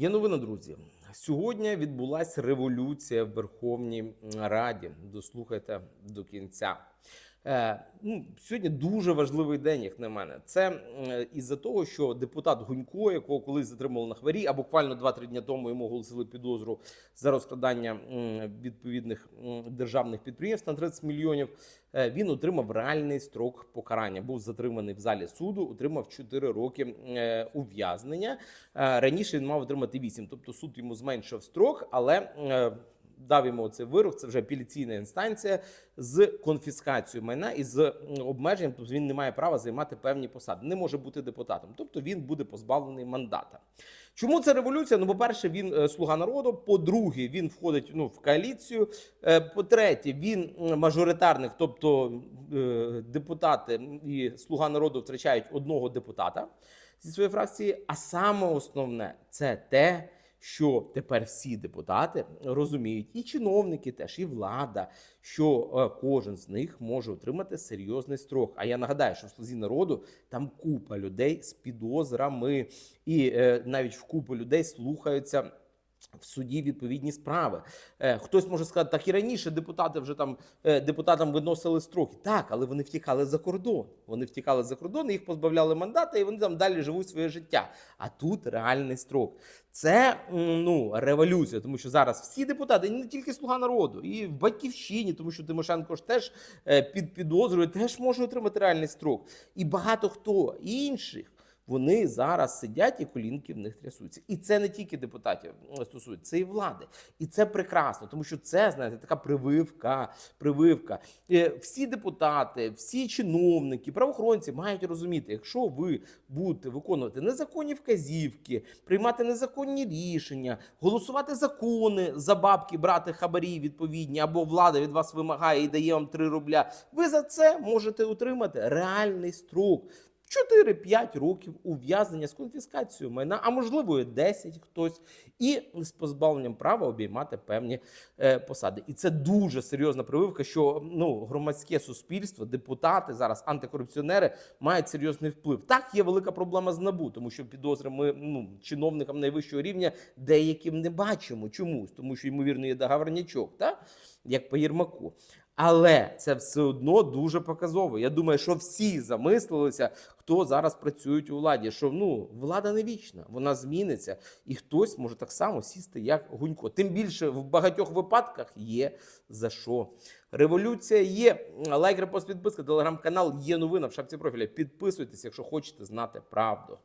Є новина, друзі. Сьогодні відбулася революція в Верховній Раді. Дослухайте до кінця. Е, ну, сьогодні дуже важливий день, як на мене. Це із-за того, що депутат Гунько, якого колись затримали на хварі, а буквально 2-3 дні тому йому оголосили підозру за розкрадання відповідних державних підприємств на 30 мільйонів. е, Він отримав реальний строк покарання. Був затриманий в залі суду, отримав 4 роки е, ув'язнення. Раніше він мав отримати 8, тобто суд йому зменшив строк, але. Дав йому цей вирок, це вже апеляційна інстанція з конфіскацією майна і з обмеженням, тобто він не має права займати певні посади, не може бути депутатом, тобто він буде позбавлений мандата. Чому це революція? Ну, по-перше, він е, слуга народу. По-друге, він входить ну, в коаліцію. Е, По-третє, він мажоритарник, тобто е, депутати і слуга народу втрачають одного депутата зі своєї фракції. А саме основне це те, що тепер всі депутати розуміють, і чиновники теж, і влада, що е, кожен з них може отримати серйозний строк. А я нагадаю, що в слузі народу там купа людей з підозрами, і е, навіть в купу людей слухаються. В суді відповідні справи. Е, хтось може сказати, так і раніше депутати вже там е, депутатам виносили строки. Так, але вони втікали за кордон. Вони втікали за кордон, їх позбавляли мандата, і вони там далі живуть своє життя. А тут реальний строк. Це ну революція, тому що зараз всі депутати, не тільки слуга народу, і в батьківщині, тому що Тимошенко ж теж е, під підозрою теж може отримати реальний строк. І багато хто інших. Вони зараз сидять і колінки в них трясуться. І це не тільки депутатів стосується, це і влади. І це прекрасно, тому що це, знаєте, така прививка. прививка. Е, Всі депутати, всі чиновники, правоохоронці мають розуміти, якщо ви будете виконувати незаконні вказівки, приймати незаконні рішення, голосувати закони за бабки, брати хабарі відповідні, або влада від вас вимагає і дає вам 3 рубля, ви за це можете отримати реальний строк. 4-5 років ув'язнення з конфіскацією майна, а можливо і 10 хтось, і з позбавленням права обіймати певні е, посади. І це дуже серйозна прививка, що ну громадське суспільство, депутати зараз, антикорупціонери мають серйозний вплив. Так, є велика проблема з набу, тому що підозри ми ну чиновникам найвищого рівня деяким не бачимо чомусь, тому що ймовірно є договорнячок, так? як по Єрмаку. Але це все одно дуже показово. Я думаю, що всі замислилися, хто зараз працюють у владі. Що ну влада не вічна, вона зміниться, і хтось може так само сісти, як Гунько. Тим більше в багатьох випадках є за що. Революція є. Лайк, репост, підписка, телеграм-канал є новина в шапці профіля. Підписуйтесь, якщо хочете знати правду.